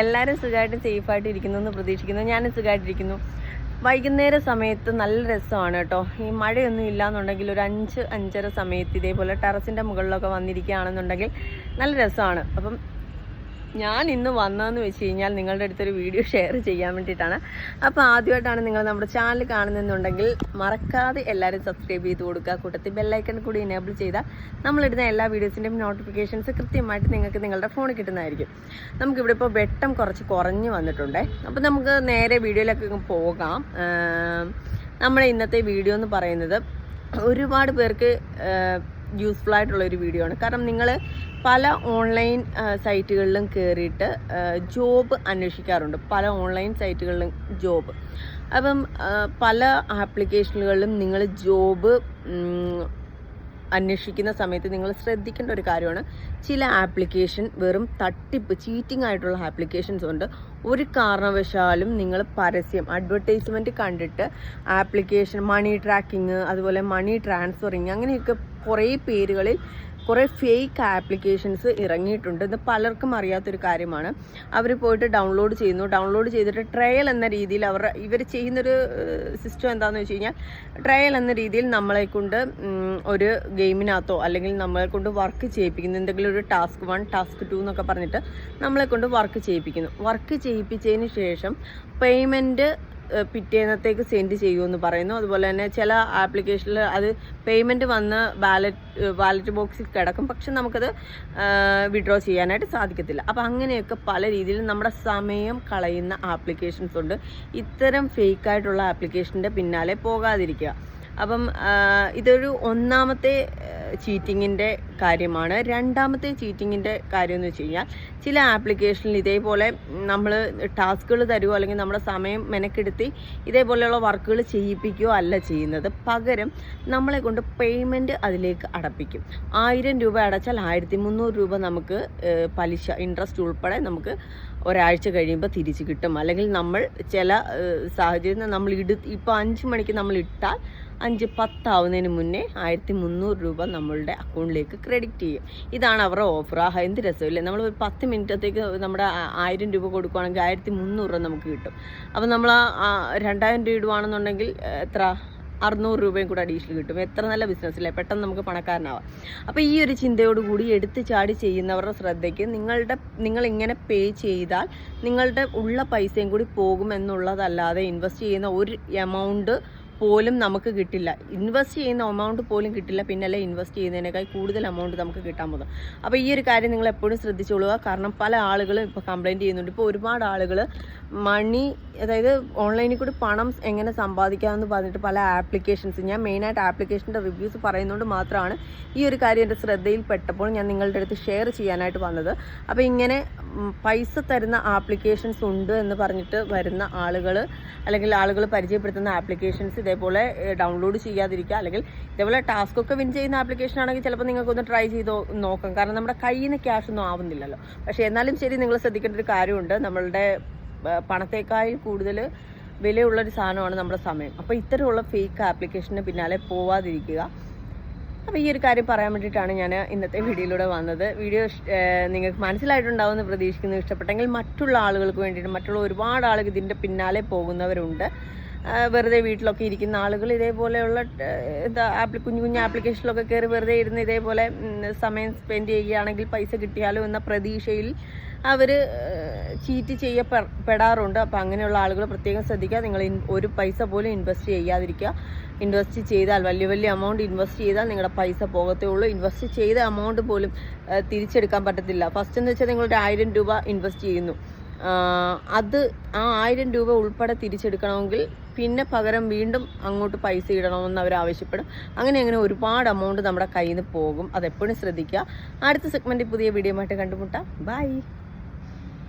എല്ലാവരും സുഖമായിട്ട് സേഫായിട്ട് ഇരിക്കുന്നു എന്ന് പ്രതീക്ഷിക്കുന്നു. ഞാനും സുഖമായിട്ടിരിക്കുന്നു. വൈകുന്നേര സമയത്ത് നല്ല രസമാണ് കേട്ടോ. ഈ മഴയൊന്നും ഇല്ല ഇല്ലാന്നുണ്ടെങ്കിൽ ഒരു അഞ്ച് അഞ്ചര സമയത്ത് ഇതേപോലെ ടെറസിന്റെ മുകളിലൊക്കെ വന്നിരിക്കുകയാണെന്നുണ്ടെങ്കിൽ നല്ല രസമാണ്. അപ്പം ഞാൻ ഇന്ന് വന്നതെന്ന് വെച്ച് കഴിഞ്ഞാൽ നിങ്ങളുടെ അടുത്തൊരു വീഡിയോ ഷെയർ ചെയ്യാൻ വേണ്ടിയിട്ടാണ്. അപ്പോൾ ആദ്യമായിട്ടാണ് നിങ്ങൾ നമ്മുടെ ചാനൽ കാണുന്നുണ്ടെങ്കിൽ മറക്കാതെ എല്ലാവരും സബ്സ്ക്രൈബ് ചെയ്ത് കൊടുക്കുക. കൂട്ടത്തിൽ ബെല്ലൈക്കൺ കൂടി എനേബിൾ ചെയ്താൽ നമ്മളിടുന്ന എല്ലാ വീഡിയോസിന്റെയും നോട്ടിഫിക്കേഷൻസ് കൃത്യമായിട്ട് നിങ്ങൾക്ക് നിങ്ങളുടെ ഫോണിൽ കിട്ടുന്നതായിരിക്കും. നമുക്കിവിടെ ഇപ്പോൾ വെട്ടം കുറച്ച് കുറഞ്ഞു വന്നിട്ടുണ്ട്. അപ്പോൾ നമുക്ക് നേരെ വീഡിയോയിലേക്ക് പോകാം. നമ്മുടെ ഇന്നത്തെ വീഡിയോ എന്ന് പറയുന്നത് ഒരുപാട് പേർക്ക് യൂസ്ഫുൾ ആയിട്ടുള്ള ഒരു വീഡിയോ ആണ്. കാരണം നിങ്ങൾ പല ഓൺലൈൻ സൈറ്റുകളിലും കയറിയിട്ട് ജോബ് അന്വേഷിക്കാറുണ്ട്. പല ഓൺലൈൻ സൈറ്റുകളിലും ജോബ് അപ്പം പല ആപ്ലിക്കേഷനുകളിലും നിങ്ങൾ ജോബ് അന്വേഷിക്കുന്ന സമയത്ത് നിങ്ങൾ ശ്രദ്ധിക്കേണ്ട ഒരു കാര്യമാണ്. ചില ആപ്ലിക്കേഷൻ വെറും തട്ടിപ്പ് ചീറ്റിംഗ് ആയിട്ടുള്ള ആപ്ലിക്കേഷൻസ് ഉണ്ട്. ഒരു കാരണവശാലും നിങ്ങൾ പരസ്യം അഡ്വർടൈസ്മെന്റ് കണ്ടിട്ട് ആപ്ലിക്കേഷൻ മണി ട്രാക്കിങ് അതുപോലെ മണി ട്രാൻസ്ഫറിങ് അങ്ങനെയൊക്കെ കുറേ പേരുകളിൽ കുറേ ഫേക്ക് ആപ്ലിക്കേഷൻസ് ഇറങ്ങിയിട്ടുണ്ട്. ഇത് പലർക്കും അറിയാത്തൊരു കാര്യമാണ്. അവർ പോയിട്ട് ഡൗൺലോഡ് ചെയ്യുന്നു. ഡൗൺലോഡ് ചെയ്തിട്ട് ട്രയൽ എന്ന രീതിയിൽ അവർ ഇവർ ചെയ്യുന്നൊരു സിസ്റ്റം എന്താണെന്ന് വെച്ച് കഴിഞ്ഞാൽ ട്രയൽ എന്ന രീതിയിൽ നമ്മളെ കൊണ്ട് ഒരു ഗെയിമിനകത്തോ അല്ലെങ്കിൽ നമ്മളെ കൊണ്ട് വർക്ക് ചെയ്യിപ്പിക്കുന്നു. എന്തെങ്കിലും ഒരു ടാസ്ക് വൺ ടാസ്ക് ടു എന്നൊക്കെ പറഞ്ഞിട്ട് നമ്മളെ കൊണ്ട് വർക്ക് ചെയ്യിപ്പിക്കുന്നു. വർക്ക് ചെയ്യിപ്പിച്ചതിന് ശേഷം പേയ്മെന്റ് പിറ്റേന്നത്തേക്ക് സെൻഡ് ചെയ്യുമെന്ന് പറയുന്നു. അതുപോലെ തന്നെ ചില ആപ്ലിക്കേഷനിൽ അത് പേയ്മെന്റ് വന്ന് ബാലറ്റ് വാലറ്റ് ബോക്സിൽ കിടക്കും. പക്ഷെ നമുക്കത് വിഡ്രോ ചെയ്യാനായിട്ട് സാധിക്കത്തില്ല. അപ്പോൾ അങ്ങനെയൊക്കെ പല രീതിയിലും നമ്മുടെ സമയം കളയുന്ന ആപ്ലിക്കേഷൻസ് ഉണ്ട്. ഇത്തരം ഫേക്കായിട്ടുള്ള ആപ്ലിക്കേഷന്റെ പിന്നാലെ പോകാതിരിക്കുക. അപ്പം ഇതൊരു ഒന്നാമത്തെ ചീറ്റിങ്ങിന്റെ കാര്യമാണ്. രണ്ടാമത്തെ ചീറ്റിങ്ങിന്റെ കാര്യം എന്ന് വെച്ച് കഴിഞ്ഞാൽ ചില ആപ്ലിക്കേഷനിൽ ഇതേപോലെ നമ്മൾ ടാസ്കുകൾ തരുമോ അല്ലെങ്കിൽ നമ്മുടെ സമയം മെനക്കെടുത്തി ഇതേപോലെയുള്ള വർക്കുകൾ ചെയ്യിപ്പിക്കുകയോ അല്ല ചെയ്യുന്നത്. പകരം നമ്മളെ കൊണ്ട് പേയ്മെന്റ് അതിലേക്ക് അടപ്പിക്കും. ആയിരം രൂപ അടച്ചാൽ ആയിരത്തി മുന്നൂറ് രൂപ നമുക്ക് പലിശ ഇൻട്രസ്റ്റ് ഉൾപ്പെടെ നമുക്ക് ഒരാഴ്ച കഴിയുമ്പോൾ തിരിച്ച് കിട്ടും. അല്ലെങ്കിൽ നമ്മൾ ചില സാഹചര്യം നമ്മൾ ഇടു ഇപ്പോൾ അഞ്ച് മണിക്ക് നമ്മൾ ഇട്ടാൽ അഞ്ച് പത്താവുന്നതിന് മുന്നേ ആയിരത്തി മുന്നൂറ് രൂപ നമ്മളുടെ അക്കൗണ്ടിലേക്ക് ക്രെഡിറ്റ് ചെയ്യും. ഇതാണ് അവരുടെ ഓഫർ ആഹ് എന്ത് രസമില്ലേ? നമ്മൾ ഒരു പത്ത് മിനിറ്റത്തേക്ക് നമ്മുടെ ആയിരം രൂപ കൊടുക്കുകയാണെങ്കിൽ ആയിരത്തി മുന്നൂറ് രൂപ നമുക്ക് കിട്ടും. അപ്പോൾ നമ്മൾ ആ രണ്ടായിരം രൂപ ഇടുവാണെന്നുണ്ടെങ്കിൽ എത്ര? അറുന്നൂറ് രൂപയും കൂടെ അഡീഷണൽ കിട്ടും. എത്ര നല്ല ബിസിനസ്സില്ലേ പെട്ടെന്ന് നമുക്ക് പണക്കാരനാവാം. അപ്പോൾ ഈ ഒരു ചിന്തയോടുകൂടി എടുത്ത് ചാടി ചെയ്യുന്നവരുടെ ശ്രദ്ധയ്ക്ക് നിങ്ങളുടെ നിങ്ങൾ ഇങ്ങനെ പേ ചെയ്താൽ നിങ്ങളുടെ ഉള്ള പൈസയും കൂടി പോകുമെന്നുള്ളതല്ലാതെ ഇൻവെസ്റ്റ് ചെയ്യുന്ന ഒരു എമൗണ്ട് പോലും നമുക്ക് കിട്ടില്ല. ഇൻവെസ്റ്റ് ചെയ്യുന്ന എമൗണ്ട് പോലും കിട്ടില്ല. പിന്നല്ലേ ഇൻവെസ്റ്റ് ചെയ്യുന്നതിനേക്കാൾ കൂടുതൽ എമൗണ്ട് നമുക്ക് കിട്ടാൻ പോകുന്നത്. അപ്പോൾ ഈ ഒരു കാര്യം നിങ്ങൾ എപ്പോഴും ശ്രദ്ധിച്ചോളുക. കാരണം പല ആളുകളും ഇപ്പോൾ കംപ്ലയിന്റ് ചെയ്യുന്നുണ്ട്. ഇപ്പോൾ ഒരുപാട് ആളുകൾ മണി അതായത് ഓൺലൈനിൽ കൂടി പണം എങ്ങനെ സമ്പാദിക്കാമെന്ന് പറഞ്ഞിട്ട് പല ആപ്ലിക്കേഷൻസ് ഞാൻ മെയിനായിട്ട് ആപ്ലിക്കേഷന്റെ റിവ്യൂസ് പറയുന്നതുകൊണ്ട് മാത്രമാണ് ഈ ഒരു കാര്യം എന്റെ ശ്രദ്ധയിൽപ്പെട്ടപ്പോൾ ഞാൻ നിങ്ങളുടെ അടുത്ത് ഷെയർ ചെയ്യാനായിട്ട് വന്നത്. അപ്പോൾ ഇങ്ങനെ പൈസ തരുന്ന ആപ്ലിക്കേഷൻസ് ഉണ്ട് എന്ന് പറഞ്ഞിട്ട് വരുന്ന ആളുകൾ അല്ലെങ്കിൽ ആളുകൾ പരിചയപ്പെടുത്തുന്ന ആപ്ലിക്കേഷൻസ് ഇതേപോലെ ഡൗൺലോഡ് ചെയ്യാതിരിക്കുക. അല്ലെങ്കിൽ ഇതേപോലെ ടാസ്ക് ഒക്കെ വിൻ ചെയ്യുന്ന ആപ്ലിക്കേഷൻ ആണെങ്കിൽ ചിലപ്പോൾ നിങ്ങൾക്കൊന്ന് ട്രൈ ചെയ്ത് നോക്കാം. കാരണം നമ്മുടെ കയ്യിൽ നിന്ന് ക്യാഷ് ഒന്നും ആവുന്നില്ലല്ലോ. പക്ഷേ എന്നാലും ശരി നിങ്ങൾ ശ്രദ്ധിക്കേണ്ട ഒരു കാര്യമുണ്ട്. നമ്മളുടെ പണത്തേക്കാൾ കൂടുതൽ വിലയുള്ളൊരു സാധനമാണ് നമ്മുടെ സമയം. അപ്പോൾ ഇത്തരമുള്ള ഫേക്ക് ആപ്ലിക്കേഷന് പിന്നാലെ പോവാതിരിക്കുക. അപ്പോൾ ഈ ഒരു കാര്യം പറയാൻ വേണ്ടിയിട്ടാണ് ഞാൻ ഇന്നത്തെ വീഡിയോയിലൂടെ വന്നത്. വീഡിയോ നിങ്ങൾക്ക് മനസ്സിലായിട്ടുണ്ടാവുമെന്ന് പ്രതീക്ഷിക്കുന്നു. ഇഷ്ടപ്പെട്ടെങ്കിൽ മറ്റുള്ള ആളുകൾക്ക് വേണ്ടിയിട്ട് മറ്റുള്ള ഒരുപാട് ആളുകൾ ഇതിന്റെ പിന്നാലെ പോകുന്നവരുണ്ട്. വെറുതെ വീട്ടിലൊക്കെ ഇരിക്കുന്ന ആളുകൾ ഇതേപോലെയുള്ള എന്താ ആപ്ലി കുഞ്ഞു കുഞ്ഞു ആപ്ലിക്കേഷനിലൊക്കെ കയറി വെറുതെ ഇരുന്ന് ഇതേപോലെ സമയം സ്പെൻഡ് ചെയ്യുകയാണെങ്കിൽ പൈസ കിട്ടിയാലോ എന്ന പ്രതീക്ഷയിൽ അവർ ചീറ്റ് ചെയ്യപ്പെടാറുണ്ട് അപ്പോൾ അങ്ങനെയുള്ള ആളുകൾ പ്രത്യേകം ശ്രദ്ധിക്കുക. നിങ്ങൾ ഒരു പൈസ പോലും ഇൻവെസ്റ്റ് ചെയ്യാതിരിക്കുക. ഇൻവെസ്റ്റ് ചെയ്താൽ വലിയ വലിയ എമൗണ്ട് ഇൻവെസ്റ്റ് ചെയ്താൽ നിങ്ങളുടെ പൈസ പോകത്തേ ഉള്ളൂ. ഇൻവെസ്റ്റ് ചെയ്ത എമൗണ്ട് പോലും തിരിച്ചെടുക്കാൻ പറ്റത്തില്ല. ഫസ്റ്റ് എന്ന് വെച്ചാൽ നിങ്ങളൊരു ആയിരം രൂപ ഇൻവെസ്റ്റ് ചെയ്യുന്നു. അത് ആ ആയിരം രൂപ ഉൾപ്പെടെ തിരിച്ചെടുക്കണമെങ്കിൽ പിന്നെ പകരം വീണ്ടും അങ്ങോട്ട് പൈസ ഇടണമെന്ന് അവർ ആവശ്യപ്പെടും. അങ്ങനെ അങ്ങനെ ഒരുപാട് എമൗണ്ട് നമ്മുടെ കയ്യിൽ നിന്ന് പോകും. അതെപ്പോഴും ശ്രദ്ധിക്കുക. അടുത്ത സെഗ്മെന്റ് പുതിയ വീഡിയോ ആയിട്ട് കണ്ടുമുട്ടാം. ബൈ